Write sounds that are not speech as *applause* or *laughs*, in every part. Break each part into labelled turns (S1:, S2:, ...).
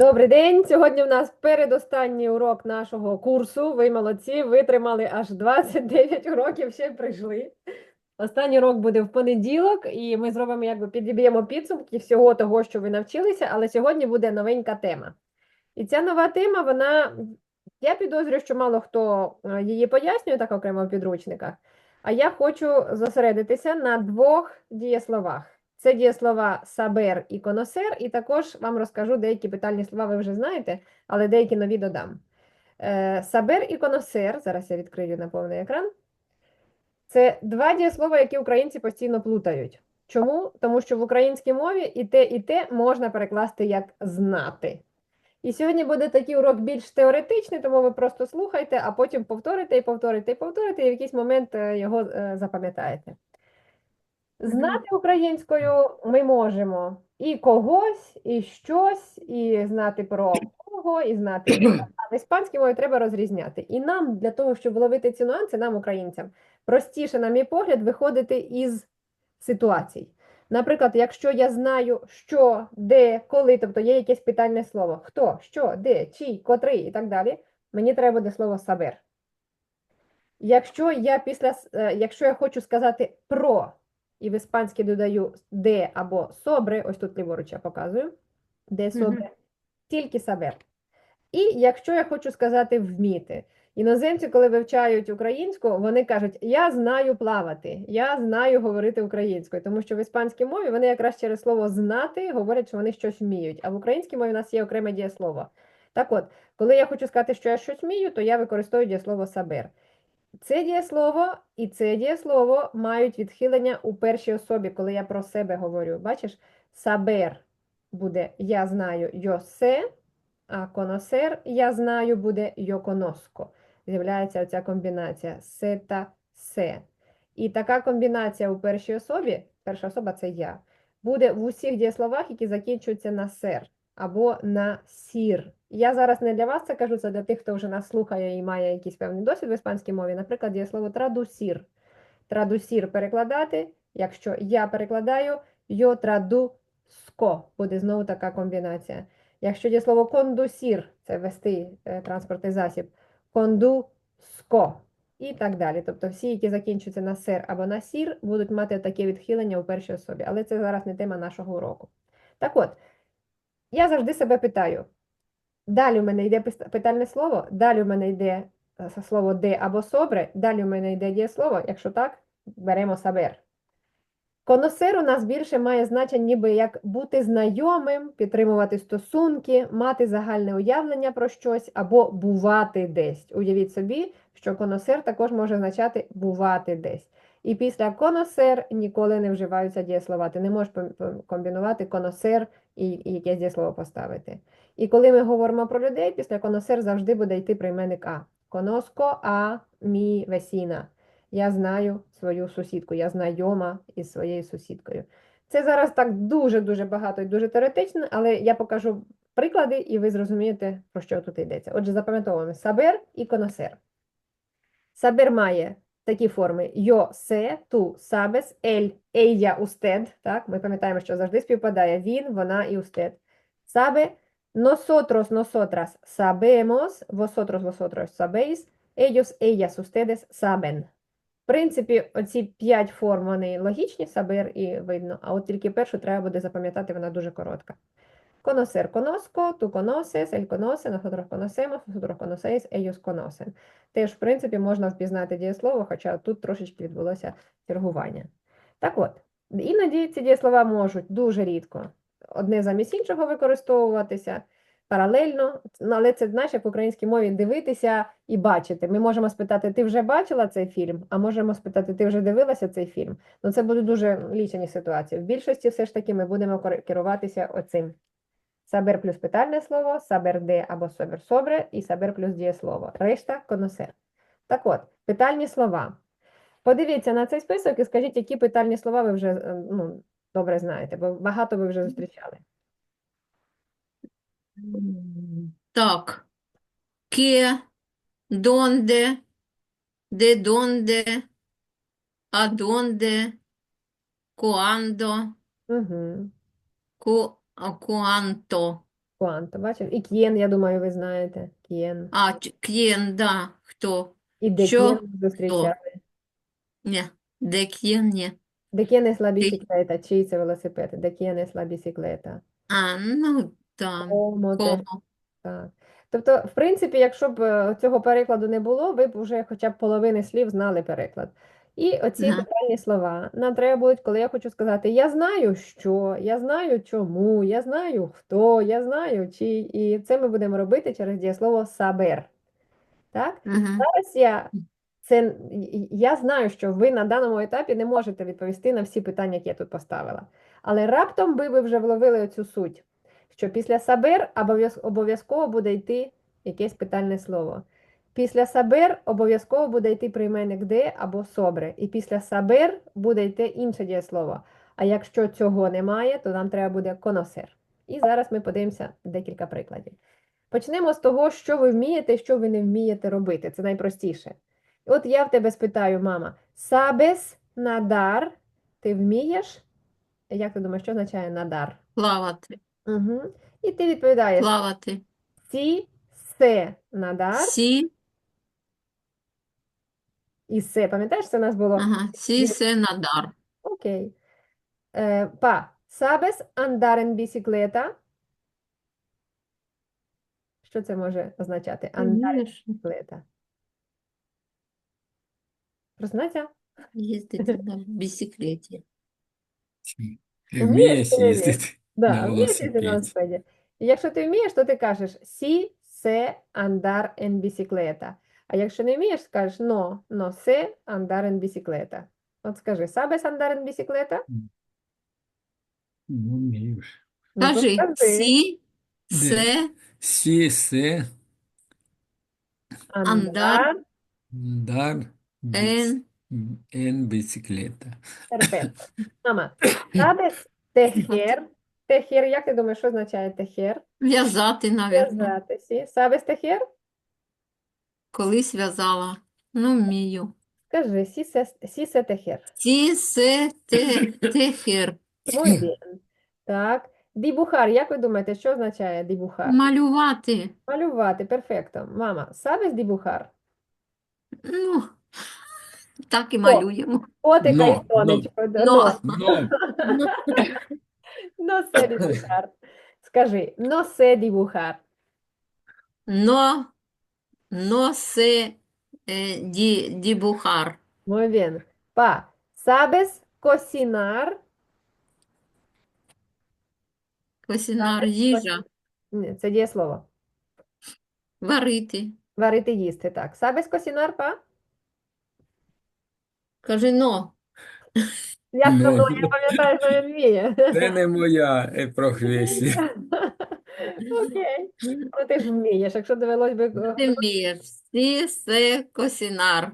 S1: Добрий день. Сьогодні в нас передостанній урок нашого курсу. Ви молодці, витримали аж 29 уроків, ще прийшли. Останній урок буде в понеділок, і ми зробимо, якби підіб'ємо підсумки всього того, що ви навчилися, але сьогодні буде новенька тема. І ця нова тема, вона, я підозрюю, що мало хто е, її пояснює так окремо в підручниках, а я хочу зосередитися на двох дієсловах. Це дієслова сабер і коносер, і також вам розкажу деякі питальні слова, ви вже знаєте, але деякі нові додам. Е, Сабер і коносер, зараз я відкрию на повний екран. Це два дієслова, які українці постійно плутають. Чому? Тому що в українській мові і те, і те можна перекласти як знати. І сьогодні буде такий урок більш теоретичний, тому ви просто слухайте, а потім повторите і повторите і повторите, і в якийсь момент е, його е, запам'ятаєте. Знати українською ми можемо і когось, і щось, і знати про кого, і знати. В іспанській мові треба розрізняти. І нам, для того, щоб ловити ці нюанси, нам, українцям, простіше, на мій погляд, виходити із ситуацій. Наприклад, якщо я знаю, що, де, коли, тобто є якесь питальне слово, хто, що, де, чий, котрий і так далі, мені треба буде слово сабер. Якщо я після, е, якщо я хочу сказати про, і в іспанській додаю де або собре, ось тут ліворуч я показую, де собре, тільки сабер. І якщо я хочу сказати вміти. Іноземці, коли вивчають українську, вони кажуть, я знаю плавати, я знаю говорити українською, тому що в іспанській мові вони якраз через слово знати говорять, що вони щось вміють, а в українській мові у нас є окреме дієслово. Так от, коли я хочу сказати, що я щось вмію, то я використовую дієслово сабер. Це дієслово і це дієслово мають відхилення у першій особі, коли я про себе говорю. Бачиш, сабер буде я знаю sé, а коносер я знаю буде conozco. З'являється оця комбінація се та се. І така комбінація у першій особі, перша особа це я, буде в усіх дієсловах, які закінчуються на сер або на сір. Я зараз не для вас це кажу, це для тих, хто вже нас слухає і має якийсь певний досвід в іспанській мові. Наприклад, дієслово традусір. Традусір перекладати, якщо я перекладаю, yo traduzco, буде знову така комбінація. Якщо дієслово кондусір, це вести е, транспортний засіб, кондуско і так далі. Тобто всі, які закінчуються на сер або на сір, будуть мати таке відхилення у першій особі. Але це зараз не тема нашого уроку. Так от, я завжди себе питаю. Далі в мене йде питальне слово, далі в мене йде е, слово де або собре, далі в мене йде дієслово. Якщо так, беремо сабер. Коносер у нас більше має значення, ніби як бути знайомим, підтримувати стосунки, мати загальне уявлення про щось або бувати десь. Уявіть собі, що коносер також може означати бувати десь. І після коносер ніколи не вживаються дієслова. Ти не можеш комбінувати коносер і якесь дієслово поставити. І коли ми говоримо про людей, після коносер завжди буде йти прийменник А. Коноско а мі весіна. Я знаю свою сусідку, я знайома із своєю сусідкою. Це зараз так дуже-дуже багато і дуже теоретично, але я покажу приклади, і ви зрозумієте, про що тут йдеться. Отже, запам'ятовуємо сабер і коносер. Сабер має такі форми: йо, се, ту, сабес, ель, ella, usted. Так? Ми пам'ятаємо, що завжди співпадає він, вона і usted. Sabe, nosotros, nosotras sabemos, vosotros, vosotros sabéis, ellos, ellas, ustedes saben. В принципі, оці п'ять форм, вони логічні, сабер і видно, а от тільки першу треба буде запам'ятати, вона дуже коротка. Conocer, conozco, tú conoces, él conoce, nosotros conocemos, vosotros conocéis, ellos conocen. Теж, в принципі, можна впізнати дієслово, хоча тут трошечки відбулося чергування. Так от, іноді ці дієслова можуть дуже рідко одне замість іншого використовуватися паралельно, але це знаєш, як в українській мові дивитися і бачити. Ми можемо спитати, ти вже бачила цей фільм, а можемо спитати, ти вже дивилася цей фільм. Ну, це будуть дуже лічені ситуації. В більшості все ж таки ми будемо керуватися оцим. Сабер плюс питальне слово, сабер де або собер собре і сабер плюс дієслово. Решта коносер. Так от, питальні слова. Подивіться на цей список і скажіть, які питальні слова ви вже е, ну, добре знаєте, бо багато ви вже зустрічали.
S2: Так. ¿Dónde? ¿De dónde? ¿A dónde? ¿Cuándo?
S1: Угу.
S2: Cu- ¿Cuánto?
S1: Quanto, бачиш? І к'єн, я думаю, ви знаєте. К'єн.
S2: А, к'єн, да. Хто?
S1: І де
S2: Що?
S1: зустрічали.
S2: Ні. Де к'єн? Ні.
S1: Де к'єн es la bicicleta? Чий це велосипед? Де к'єн es la bicicleta?
S2: А, ну, там. Кому?
S1: Так. Тобто, в принципі, якщо б е, цього перекладу не було, ви б вже хоча б половини слів знали переклад. І оці
S2: Ага.
S1: питальні слова нам треба будуть, коли я хочу сказати я знаю що, я знаю чому, я знаю хто, я знаю чий. І це ми будемо робити через дієслово saber. Так?
S2: Ага.
S1: Зараз я, це, я знаю, що ви на даному етапі не можете відповісти на всі питання, які я тут поставила. Але раптом би ви вже вловили оцю суть, що після сабер обов'яз- обов'язково буде йти якесь питальне слово. Після сабер обов'язково буде йти прийменник де або собре. І після сабер буде йти інше дієслово. А якщо цього немає, то нам треба буде коносер. І зараз ми подивимося декілька прикладів. Почнемо з того, що ви вмієте що ви не вмієте робити. Це найпростіше. От я в тебе спитаю, мама, sabes nadar? Ти вмієш? Як ти думаєш, що означає надар?
S2: Плавати.
S1: Угу. І ти відповідаєш
S2: Плавати.
S1: сі, се надар.
S2: Сі.
S1: І се, пам'ятаєш, це у нас було?
S2: Ага. Сі се надар.
S1: Окей. Е, па, sabes andar en bicicleta? Що це може означати? Andar en
S2: Вмієш
S1: bicicleta. Розумієте?
S2: їздити на біциклеті.
S1: Вмієш
S3: Вмієш їздити
S1: Да,
S3: на
S1: вмієш їздити на
S3: велосипеді.
S1: велосипеді. І якщо ти вмієш, то ти кажеш сі се andar en bicicleta. А якщо не вмієш, скажеш no, no sé andar en bicicleta. От скажи, sabes andar en bicicleta?
S3: Ну, вмієш.
S1: Ну, то
S2: Кажи, сі се
S3: Сі, се,
S2: андар
S3: дар, біц,
S2: ен
S3: ен бicicleta.
S1: Perfecto. Мама, sabes tejer? Tejer, як ти думаєш, що означає tejer?
S2: в'язати, навірно.
S1: В'язати, сі. Sabes tejer?
S2: Колись в'язала. Ну, вмію.
S1: Скажи, сі се, сі се
S2: се те техер.
S1: Bien. Так. Дібухар, як ви думаєте, що означає дібухар?
S2: Малювати.
S1: Малювати, перфекто. Мама, sabes дібухар?
S2: Ну, так і малюємо.
S1: Котика і
S3: Но,
S1: сонечко. да,
S2: Но.
S1: но.
S3: Ну,
S1: No sé dibujar. Скажи, no sé dibujar.
S2: Но, но се е, ді, дібухар.
S1: Muy bien. Pa, ¿sabes cocinar?
S2: Косінар, їжа.
S1: Ні, це дієслово.
S2: Варити.
S1: Варити, їсти, так. ¿Sabes cocinar, pa?
S2: Кажи но.
S1: Я
S3: Ну,
S1: сказала, я пам'ятаю, що він вміє.
S3: це не моя е, професія.
S1: Окей. Ну, ти ж вмієш, якщо довелось би...
S2: Ти вмієш. Сі се косінар.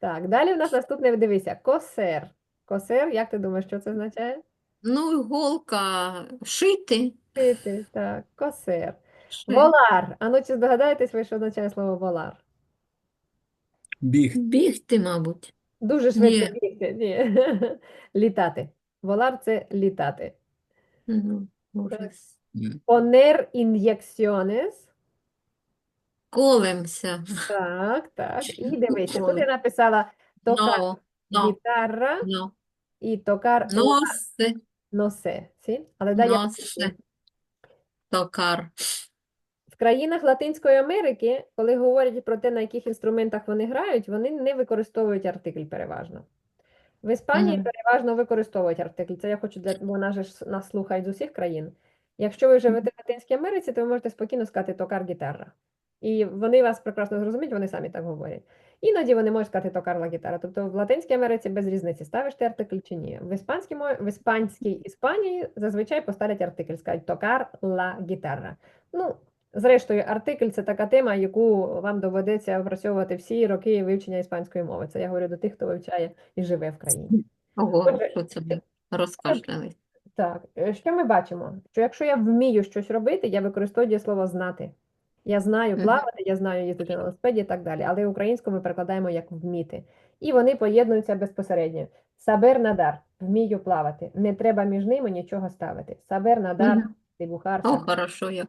S1: Так, далі в нас наступне, дивися, косер. Косер, як ти думаєш, що це означає?
S2: Ну, іголка. Шити.
S1: Шити, так, косер.
S2: Ши-
S1: Волар. А ну чи здогадаєтесь ви, що означає слово волар?
S3: Біг.
S2: Бігти, мабуть.
S1: Дуже швидко
S2: Ні.
S1: бігти. Ні. *laughs* Літати. Волар це літати.
S2: Ну, ужас.
S1: Poner inyecciones.
S2: Колемся.
S1: Так, так. І дивися, тут я написала tocar
S2: Но, но,
S1: guitarra
S2: но.
S1: і tocar la
S2: Носе,
S1: no. Але дай я
S2: носе. Токар.
S1: В країнах Латинської Америки, коли говорять про те, на яких інструментах вони грають, вони не використовують артикль переважно. В Іспанії
S2: Мгм.
S1: переважно використовують артикль. Це я хочу для, вона ж нас слухають з усіх країн. Якщо ви живете в Латинській Америці, то ви можете спокійно сказати токар гітара. І вони вас прекрасно зрозуміють, вони самі так говорять. Іноді вони можуть сказати токар ла гітара. Тобто в Латинській Америці без різниці, ставиш ти артикль чи ні. В іспанській, в іспанській Іспанії зазвичай поставлять артикль, скажуть токар ла гітара. Ну, Зрештою, артикль це така тема, яку вам доведеться опрацьовувати всі роки вивчення іспанської мови. Це я говорю до тих, хто вивчає і живе в країні.
S2: Ого, що це ми розкашлялись.
S1: Так, е, що ми бачимо? Що якщо я вмію щось робити, я використовую дієслово знати. Я знаю плавати, я знаю їздити на велосипеді і так далі. Але українською ми перекладаємо як вміти. І вони поєднуються безпосередньо. Сабер надар, вмію плавати. Не треба між ними нічого ставити. Сабер надар,
S2: Мгм.
S1: дибухар,
S2: О, хорошо, як.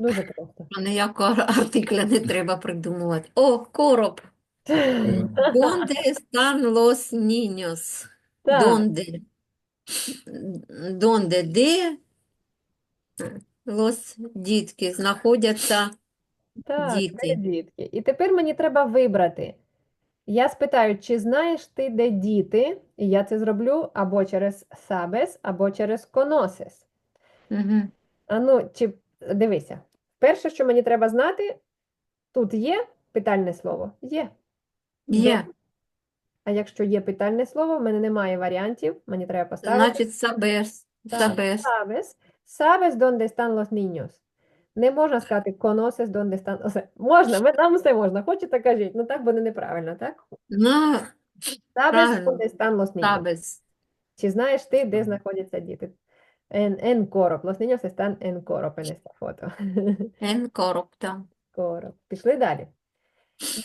S1: Дуже просто.
S2: Ніякого артикля не треба придумувати. О, короб. ¿Dónde están los niños?
S1: Так,
S2: ¿Dónde? ¿Dónde? Де los дітки знаходяться?
S1: так,
S2: Діти.
S1: дітки. І тепер мені треба вибрати. Я спитаю, чи знаєш ти, де діти? І я це зроблю або через sabes, або через conoces.
S2: Угу.
S1: А ну, чи дивися. Перше, що мені треба знати, тут є питальне слово? Є.
S2: Є.
S1: А якщо є питальне слово, в мене немає варіантів, мені треба поставити
S2: Значить, сабес.
S1: Так.
S2: Сабес.
S1: sabes. Dónde están los niños. Не можна сказати conoces dónde están. Оце, можна, ми- нам все можна. Хочете, кажіть. Ну так буде неправильно, так?
S2: Ну,
S1: Sabes
S2: Правильно.
S1: dónde están los niños.
S2: сабес.
S1: Чи знаєш ти, де знаходяться діти? En, en Corop. Los niños están en Corop en esta foto.
S2: Ен короб там.
S1: Corop. Пішли далі.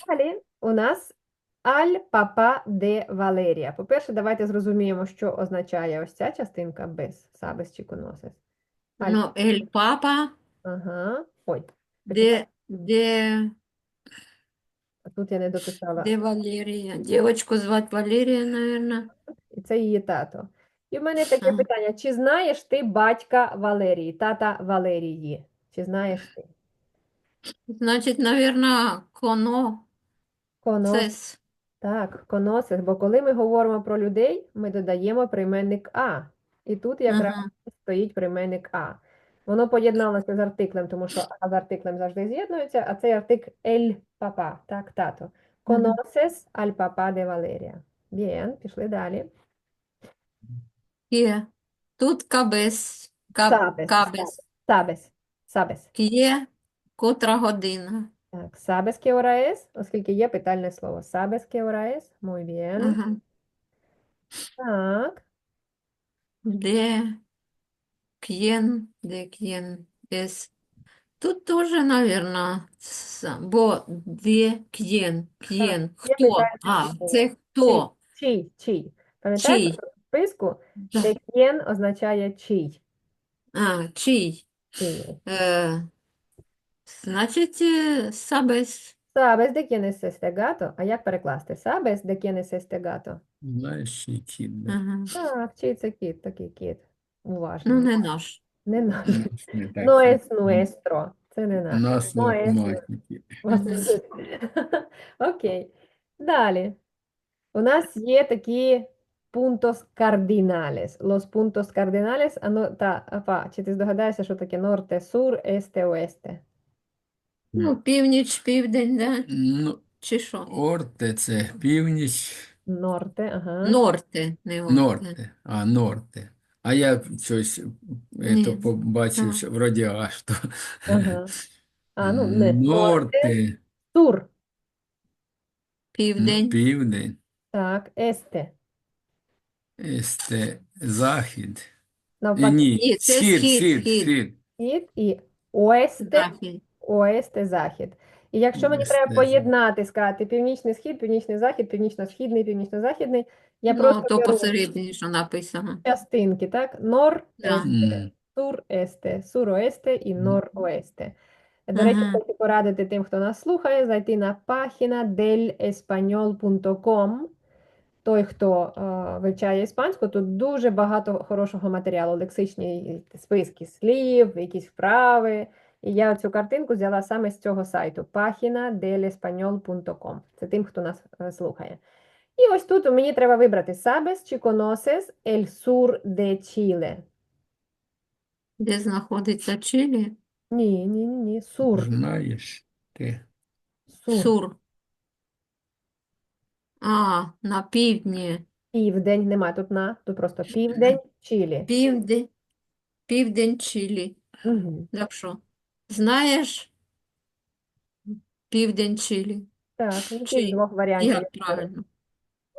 S1: Далі у нас Аль папа де Валерія. По-перше, давайте зрозуміємо, що означає ось ця частинка без сабес чи коносес. Аль-
S2: Ну, ель папа,
S1: Ага. Ой,
S2: де, де,
S1: а тут я не дописала.
S2: де Валерія? Дівочку звати Валерія, мабуть.
S1: І це її тато. І в мене таке питання: чи знаєш ти батька Валерії, тата Валерії? Чи знаєш ти?
S2: Значить, мабуть, коно,
S1: Конос. Так, коносес, бо коли ми говоримо про людей, ми додаємо прийменник а. І тут якраз
S2: Ага.
S1: стоїть прийменник а. Воно поєдналося з артиклем, тому що а з артиклем завжди з'єднується, а цей артик ель папа, так, тато. Conoces al papá de Valeria. Bien, пішли далі.
S2: Є. Тут кабес. Каб,
S1: Sabes,
S2: кабес.
S1: Sabes, sabes.
S2: Є. Котра година.
S1: Так, sabes qué hora es, оскільки є питальне слово. Sabes qué hora es? Muy bien.
S2: Ага.
S1: Так,
S2: Де к'єн, де к'єн ес. Тут теж, мабуть, бо де к'єн, к'єн, хто?
S1: питальне
S2: А,
S1: слово.
S2: це хто?
S1: чий, чий. Пам'ятаєте,
S2: Чий.
S1: Списку де quién означає чий.
S2: А, чий?
S1: Чий.
S2: Е, значить, е, сабес.
S1: Sabes de quién es? А як перекласти? Sabes de quién es este?
S3: Знаєш, і кіт, да.
S2: Ага.
S1: Так, чий це кіт, такий кіт.
S2: Ну,
S1: Уважно.
S2: не наш.
S1: Не наш.
S3: Не так,
S1: No
S3: що
S1: es. Це не наш.
S3: Нас
S1: es *laughs*
S3: математики.
S1: Окей. Далі. У нас є такі puntos cardinales. Los puntos cardinales, а ну, та, Апа, чи ти здогадаєшся, що таке norte, sur, este, oeste?
S2: Ну, північ, південь, да?
S3: Ну,
S2: Чи що?
S3: орте це північ,
S1: Норте, ага.
S2: Норте, не орте.
S3: норте, а норте. А я щось
S2: Ні.
S3: побачив,
S2: А.
S3: що вроді аж то.
S1: Ага. А, ну, не norte,
S3: Норте,
S1: sur.
S2: Південь.
S3: південь,
S1: Так, este.
S3: есте, захід.
S1: Навпаки,
S3: ні,
S2: це
S3: схід,
S2: схід,
S3: схід,
S2: схід.
S1: і oeste,
S2: Захід.
S1: oeste, захід. І якщо мені треба поєднати, сказати північний схід, північний захід, північно-східний, північно-західний, я
S2: Ну,
S1: просто
S2: то
S1: беру
S2: посередині, що написано.
S1: частинки, так? Нор,
S2: Да.
S3: М.
S1: сур, este, сур-оесте і нор-оесте. До речі,
S2: Ага.
S1: хочу порадити тим, хто нас слухає, зайти на página del Той, хто е, вивчає іспанську, тут дуже багато хорошого матеріалу, лексичні списки слів, якісь вправи. І я цю картинку взяла саме з цього сайту página Це тим, хто нас е, слухає. І ось тут мені треба вибрати sabes чи conoces el sur de Chile.
S2: Де знаходиться Чилі?
S1: Ні, ні, ні, ні. Сур.
S3: Знаєш ти.
S1: Сур.
S2: Сур. А, на півдні.
S1: Південь, нема тут на, тут просто південь Чилі.
S2: Південь. Південь Чилі.
S1: Угу.
S2: Так що, знаєш південь Чилі?
S1: Так, який
S2: Чи
S1: з двох варіантів
S2: Як
S1: я виберу?
S2: правильно?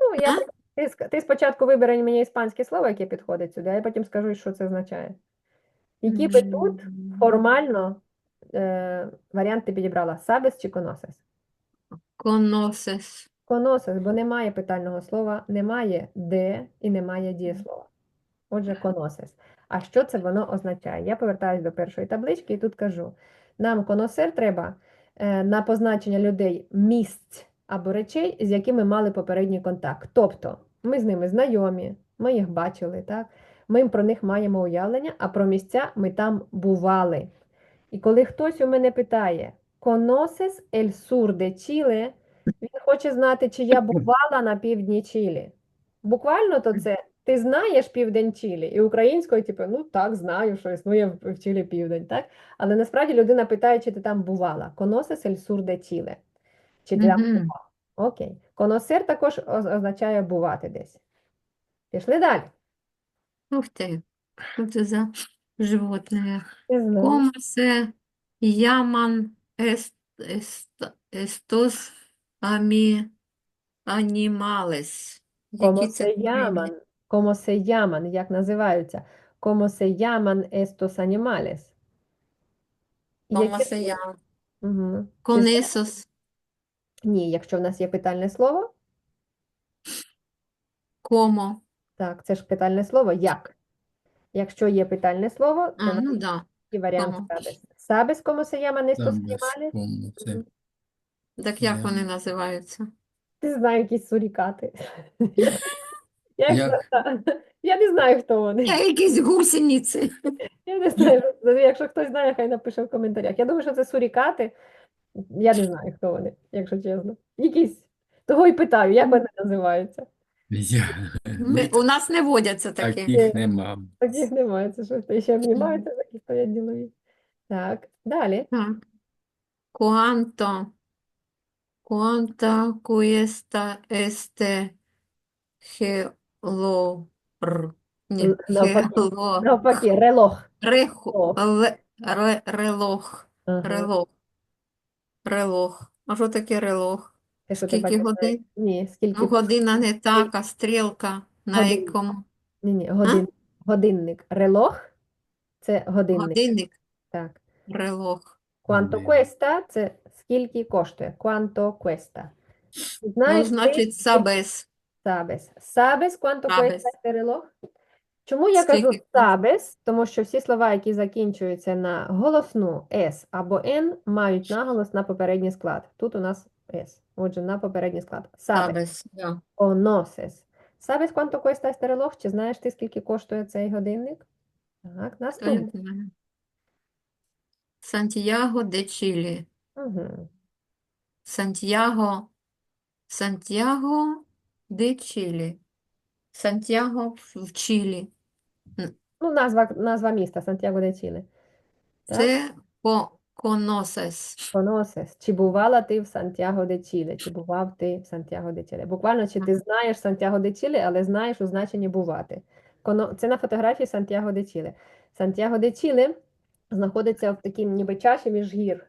S1: Ну, я, ти, ск- ти спочатку вибери мені іспанське слово, яке підходить сюди, а я потім скажу, що це означає. Які би тут формально е, варіант ти підібрала? Sabes чи conoces?
S2: Коносес.
S1: Conoces, бо немає питального слова, немає де і немає дієслова. Отже, conoces. А що це воно означає? Я повертаюся до першої таблички і тут кажу. Нам коносер треба е, на позначення людей місць або речей, з якими мали попередній контакт. Тобто ми з ними знайомі, ми їх бачили, так? Ми про них маємо уявлення, а про місця ми там бували. І коли хтось у мене питає «Conoces el sur de Chile?», він хоче знати, чи я бувала на півдні Чилі. Буквально то це ти знаєш південь Чилі, і українською, типу, ну так, знаю, що існує в, в Чилі південь, так? Але насправді людина питає, чи ти там бувала. El sur de Chile? Чи ти там
S2: Мгм.
S1: бувала? Окей. Коносер також означає бувати десь. Пішли далі.
S2: Ух что это за животное?
S1: Не знаю.
S2: ¿Cómo se llaman ami- animales?
S1: Como
S2: Які це
S1: se
S2: тварини?
S1: llaman, como se llaman, як називаються? Como se llaman estos animales?
S2: ¿Cómo
S1: Які-
S2: se. Con
S1: Ти
S2: esos,
S1: Ні, якщо в нас є питальне слово,
S2: ¿cómo?
S1: так, це ж питальне слово як. Якщо є питальне слово, то
S2: А,
S1: на
S2: ну да.
S1: варіант
S2: Кому?
S1: sabes? ¿Sabes cómo se llaman estos animales?
S3: це.
S2: Так як вони називаються?
S1: Ти знаю якісь сурікати. *laughs* Я, їх
S3: Як?
S1: я не знаю, хто вони.
S2: Я якісь гусениці.
S1: Я не знаю, якщо хтось знає, хай напише в коментарях. Я думаю, що це сурікати. Я не знаю, хто вони, якщо чесно. Якісь. Того й питаю, як вони називаються.
S3: Я
S2: Ми, у нас не водяться такі.
S3: таких нема.
S1: Таких немає, це що ти ще обнімаються, такі стоять ділові. Так, далі.
S2: Так. Cuánto cuesta este gelor? Ні,
S1: навпаки.
S2: gelor.
S1: Навпаки, релох.
S2: Реху,
S1: Релох.
S2: ле- ре- релох.
S1: Ага.
S2: Релох. Релох. А що таке релох?
S1: Те, що ти
S2: Скільки
S1: бачиш
S2: годин?
S1: Ні, скільки.
S2: Ну, година не так, а стрілка на
S1: Годин.
S2: якому?
S1: Ні, ні, годин... годинник. Релох це годинник.
S2: Годинник.
S1: Так.
S2: Релох.
S1: Quanto
S3: Годинник.
S1: cuesta – це скільки коштує. Quanto cuesta.
S2: Ну,
S1: Знаєш, ти
S2: значить, сабес.
S1: sabes. Sabes cuánto
S2: Sabes.
S1: cuesta este reloj? Чому я кажу
S2: Скільки
S1: sabes? Тому що всі слова, які закінчуються на голосну S або N, мають наголос на попередній склад. Тут у нас S. Отже, на попередній склад. Sabes.
S2: Сабес. да.
S1: Conoces. Sabes cuánto cuesta este reloj? Чи знаєш ти, скільки коштує цей годинник? Так, наступний.
S2: Сантьяго де Чилі.
S1: Угу.
S2: Сантьяго. Сантьяго де Чилі. Сантьяго в- Чилі.
S1: Ну, назва, назва міста Сантьяго де. Так?
S2: Це по коносес.
S1: Conoces. Чи бувала ти в Сантьяго де Чіле? Чи бував ти в Сантьяго де Чіле? Буквально, чи ти знаєш Сантьяго де Чіле, але знаєш у значенні бувати. Коно... Це на фотографії Сантьяго де Чіле. Сантьяго де Чіле знаходиться в такій ніби чаші між гір,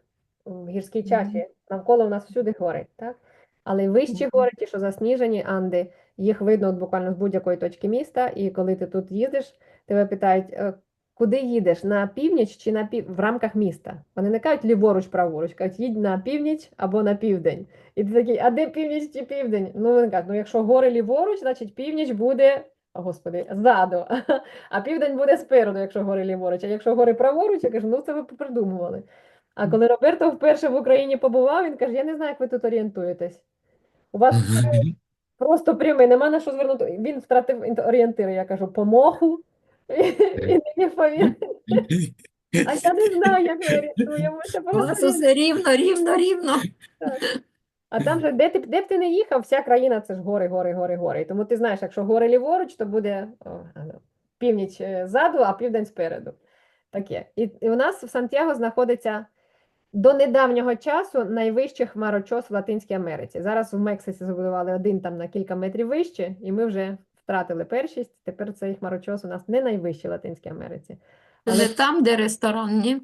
S1: в гірській чаші. Навколо у нас всюди гори, так? Але вищі
S2: Мгм.
S1: гори, ті, що засніжені, Анди, їх видно от буквально з будь-якої точки міста, і коли ти тут їздиш, тебе питають, «Е, куди їдеш? На північ чи на пів... в рамках міста? Вони не кажуть ліворуч, праворуч, кажуть, їдь на північ або на південь. І ти такий, а де північ чи південь? Ну, вони кажуть, ну якщо гори ліворуч, значить північ буде, о, господи, ззаду, *laughs* а південь буде спереду, якщо гори ліворуч. А якщо гори праворуч, я кажу, ну це ви придумували. А коли Роберто вперше в Україні побував, він каже, я не знаю, як ви тут орієнтуєтесь. У вас Просто прямий, нема на що звернути. Він втратив орієнтири, я кажу, по моху. *laughs* Він не повірив. А я не знаю, як ми орієнтуємося.
S2: У нас усе рівно, рівно, рівно.
S1: А там же, де, ти, де б ти не їхав, вся країна це ж гори, гори, гори, гори. Тому ти знаєш, якщо гори ліворуч, то буде о, північ е, ззаду, а південь спереду. Таке. І, і у нас в Сантьяго знаходиться до недавнього часу найвищий хмарочос в Латинській Америці. Зараз в Мексиці забудували один там на кілька метрів вище, і ми вже втратили першість. Тепер цей хмарочос у нас не найвищий в Латинській Америці. Але
S2: там, де ресторан, ні?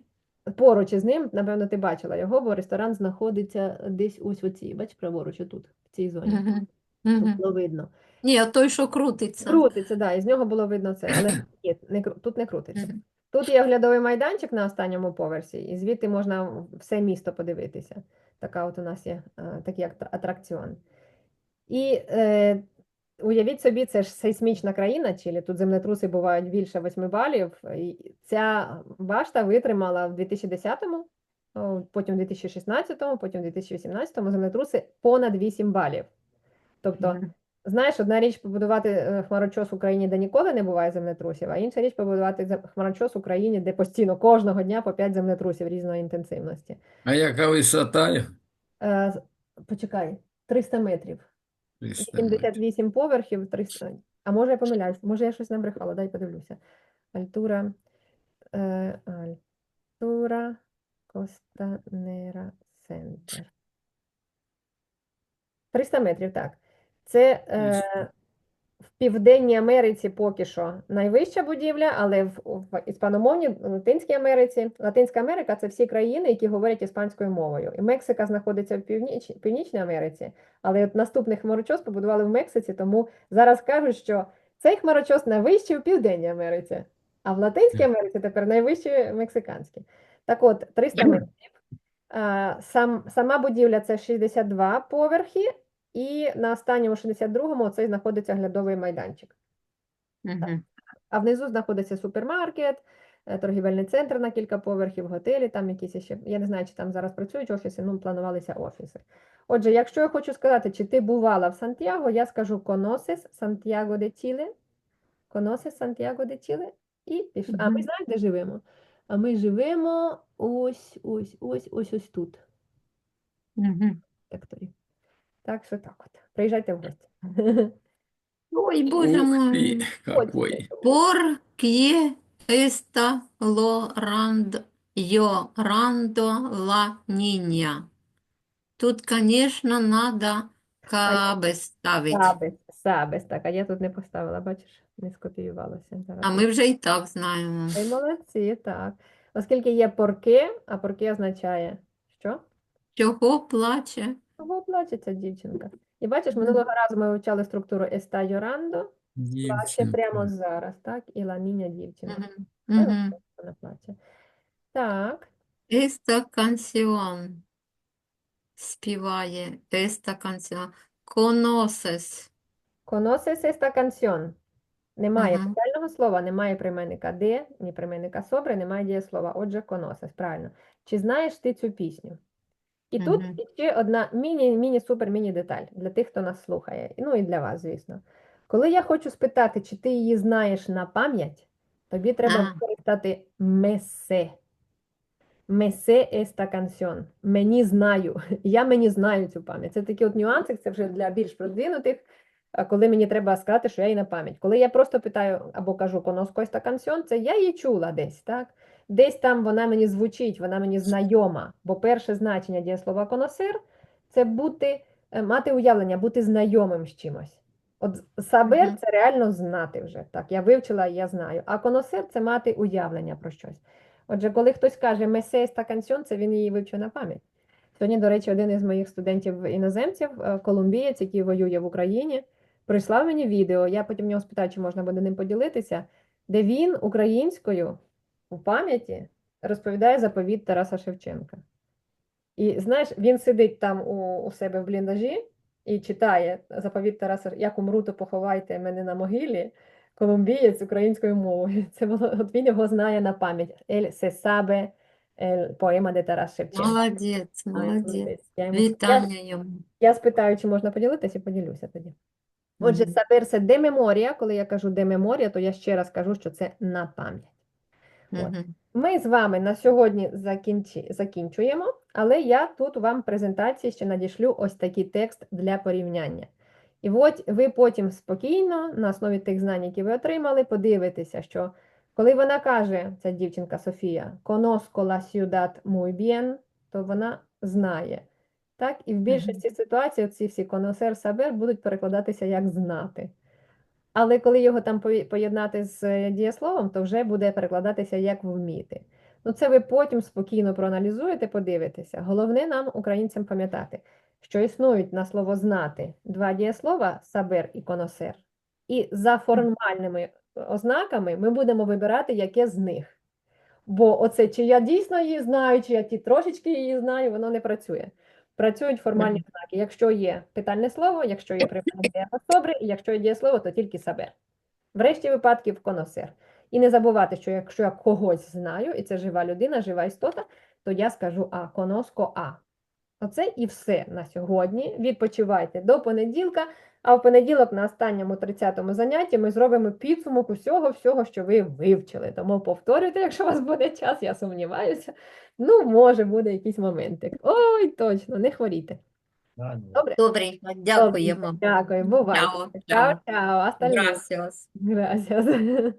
S1: поруч із ним, напевно, ти бачила його, бо ресторан знаходиться десь ось в оцій, бач, праворуч, отут, в цій зоні.
S2: Мгм.
S1: Тут
S2: Мгм.
S1: було видно.
S2: Ні, а той, що крутиться.
S1: Крутиться, да, і з нього було видно це, але ні, не, кру- тут не крутиться.
S2: Мгм.
S1: Тут є оглядовий майданчик на останньому поверсі, і звідти можна все місто подивитися. Така от у нас є е, такий атракціон. І е, уявіть собі, це ж сейсмічна країна Чилі, тут землетруси бувають більше 8 балів. І ця башта витримала в 2010-му потім у 2016, потім у 2018 землетруси понад 8 балів. Тобто. Знаєш, одна річ побудувати е, хмарочос в Україні, де ніколи не буває землетрусів, а інша річ побудувати хмарочос в Україні, де постійно кожного дня по 5 землетрусів різної інтенсивності.
S3: А яка висота?
S1: Е, почекай, 300 метрів.
S3: 300 метрів.
S1: поверхів, 300. А може я помиляюсь, може я щось набрехала, дай подивлюся. Альтура, е, Альтура Костанера Центр. 300 метрів, так. Це е, в Південній Америці поки що найвища будівля, але в, в іспаномовній Латинській Америці, Латинська Америка це всі країни, які говорять іспанською мовою. І Мексика знаходиться в північ, Північній Америці, але от наступний хмарочос побудували в Мексиці, тому зараз кажуть, що цей хмарочос найвищий у Південній Америці, а в Латинській Америці тепер найвищий мексиканський. Так от, 300 метрів. Сам, сама будівля це 62 поверхи, і на останньому 62-му оцей знаходиться глядовий майданчик.
S2: Мгм.
S1: А внизу знаходиться супермаркет, е, торгівельний центр на кілька поверхів, готелі, там якісь ще, я не знаю, чи там зараз працюють офіси, ну, планувалися офіси. Отже, якщо я хочу сказати, чи ти бувала в Сантьяго, я скажу «Conoces Santiago de Chile», «Conoces Santiago de Chile» і пішли. А ми знаєте, де живемо? А ми живемо ось, ось, ось, ось, ось тут,
S2: Мгм.
S1: секторі. Так що так от. Приїжджайте в гості. *laughs*
S2: Ой, боже мой.
S3: какой.
S1: Ходьте.
S2: ¿Por qué está llorando, llorando la niña? Тут, конечно, надо каби ставить.
S1: Сабес, сабес, так, а я тут не поставила, бачиш, не скопіювалося. Зараз
S2: А ми вже і так знаємо.
S1: Ви молодці, так. Оскільки є порке, а порке означає що?
S2: Чого плаче?
S1: Чого плаче ця дівчинка? І бачиш, минулого разу ми вивчали структуру «está llorando», плаче прямо зараз, так? І la дівчинка. Вона плаче. Так,
S2: Esta canción співає. Esta canción. Conoces.
S1: «conoces esta canción»? Немає
S2: Ага.
S1: питального слова, немає прийменника «де», ні прийменника «sobre», немає дієслова. Отже, «conoces», правильно. Чи знаєш ти цю пісню? І тут
S2: Мгм.
S1: ще одна міні, міні, супер, міні деталь для тих, хто нас слухає. Ну і для вас, звісно. Коли я хочу спитати, чи ти її знаєш на пам'ять, тобі треба використати месе. Месе esta canción. Мені знаю. *laughs* Я мені знаю цю пам'ять. Це такі от нюанси, це вже для більш продвинутих, коли мені треба сказати, що я її на пам'ять. Коли я просто питаю або кажу «conozco esta canción», це я її чула десь, так? Десь там вона мені звучить, вона мені знайома, бо перше значення дієслова «conocer» – це бути, е, мати уявлення, бути знайомим з чимось. От сабер це реально знати вже. Так, я вивчила, я знаю. А коносер це мати уявлення про щось. Отже, коли хтось каже «Месе esta canción», це він її вивчив на пам'ять. Сьогодні, до речі, один із моїх студентів-іноземців, е, колумбієць, який воює в Україні, прислав мені відео. Я потім в нього спитаю, чи можна буде ним поділитися, де він українською у пам'яті розповідає заповіт Тараса Шевченка. І знаєш, він сидить там у, у себе в бліндажі і читає заповіт Тараса, як умру, то поховайте мене на могилі. Колумбієць українською мовою. *laughs* Це було, от він його знає на пам'ять. Ель се сабе поема де Тарас Шевченка.
S2: Молодець, молодець.
S1: Я йому
S2: Вітання йому.
S1: я спитаю, чи можна поділитися, і поділюся тоді. Отже, саперсе де меморія. Коли я кажу де меморія, то я ще раз кажу, що це на пам'ять. От. Ми з вами на сьогодні закінчи, закінчуємо, але я тут вам в презентації ще надішлю ось такий текст для порівняння. І от ви потім спокійно, на основі тих знань, які ви отримали, подивитеся, що коли вона каже, ця дівчинка Софія, «Conozco la ciudad muy bien», то вона знає. Так? І в більшості ситуацій ці всі «conocer», «saber» будуть перекладатися як «знати». Але коли його там поєднати з е, дієсловом, то вже буде перекладатися як вміти. Ну, це ви потім спокійно проаналізуєте, подивитеся. Головне нам, українцям, пам'ятати, що існують на слово знати два дієслова сабер і коносер. І за формальними ознаками ми будемо вибирати, яке з них. Бо оце, чи я дійсно її знаю, чи я ті трошечки її знаю, воно не працює. Працюють формальні знаки. Якщо є питальне слово, якщо є прийменник добре, і якщо є дієслово, то тільки сабер. Врешті випадків коносер. І не забувати, що якщо я когось знаю, і це жива людина, жива істота, то я скажу а, коноско а. Оце і все на сьогодні. Відпочивайте до понеділка. А в понеділок на останньому 30-му занятті ми зробимо підсумок усього, всього, що ви вивчили. Тому повторюйте, якщо у вас буде час, я сумніваюся. Ну, може, буде якийсь моментик. Ой, точно, не хворійте. Добре?
S2: Добре, дякуємо.
S1: Дякую, бувайте.
S2: Чао,
S1: Чао,
S2: чао.
S1: чао.
S2: Грасіос.
S1: Gracias.